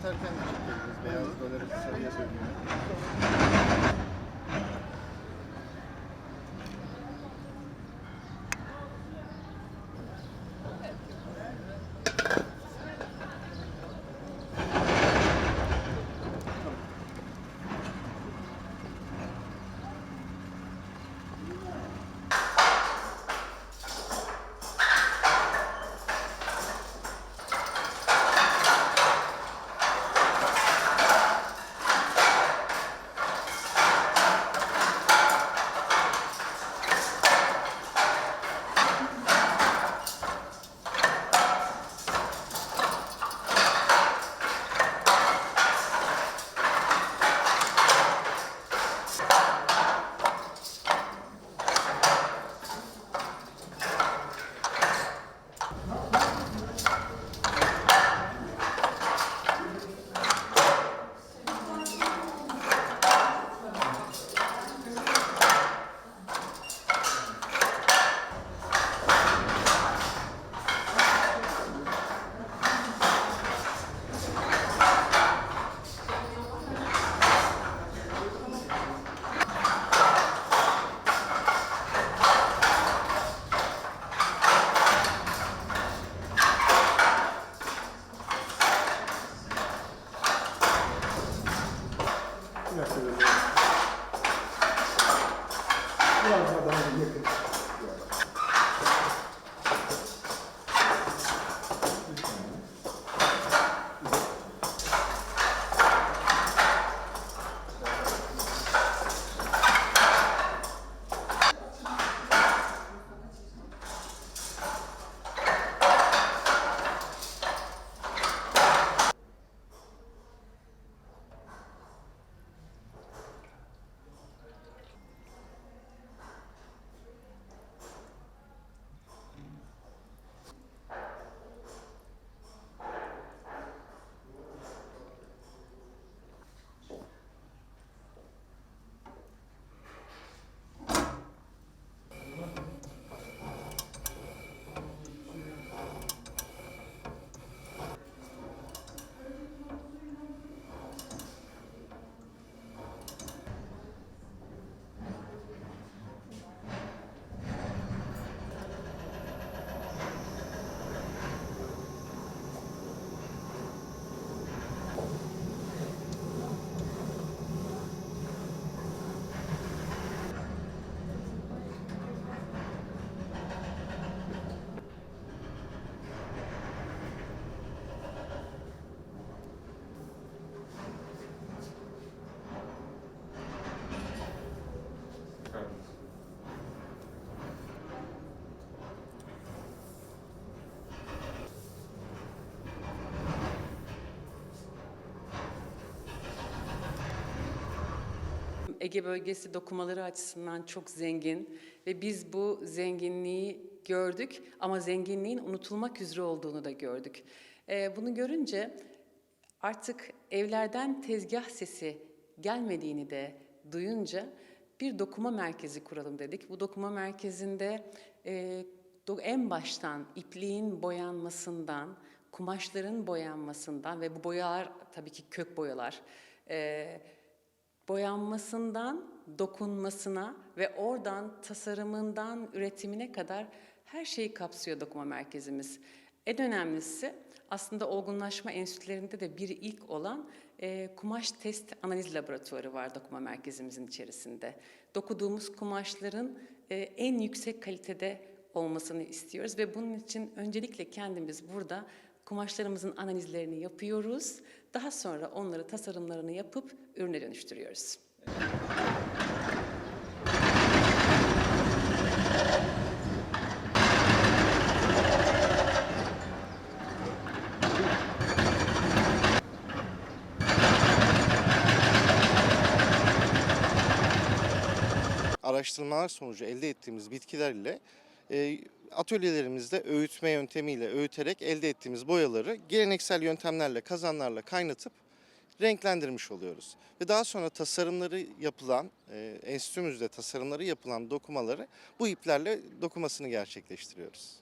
atarken de çekebiliriz. Beyaz doları sarıya bölüyor. Biraz. Ege bölgesi dokumaları açısından çok zengin ve biz bu zenginliği gördük ama zenginliğin unutulmak üzere olduğunu da gördük. Ee, bunu görünce artık evlerden tezgah sesi gelmediğini de duyunca bir dokuma merkezi kuralım dedik. Bu dokuma merkezinde e, en baştan ipliğin boyanmasından, kumaşların boyanmasından ve bu boyalar tabii ki kök boyalar, e, boyanmasından dokunmasına ve oradan tasarımından üretimine kadar her şeyi kapsıyor dokuma merkezimiz. En önemlisi aslında olgunlaşma enstitülerinde de bir ilk olan e, kumaş test analiz laboratuvarı var dokuma merkezimizin içerisinde. Dokuduğumuz kumaşların e, en yüksek kalitede olmasını istiyoruz ve bunun için öncelikle kendimiz burada kumaşlarımızın analizlerini yapıyoruz. Daha sonra onları tasarımlarını yapıp ürüne dönüştürüyoruz. Araştırmalar sonucu elde ettiğimiz bitkiler ile e, atölyelerimizde öğütme yöntemiyle öğüterek elde ettiğimiz boyaları geleneksel yöntemlerle, kazanlarla kaynatıp renklendirmiş oluyoruz. Ve daha sonra tasarımları yapılan, e, enstitümüzde tasarımları yapılan dokumaları bu iplerle dokumasını gerçekleştiriyoruz.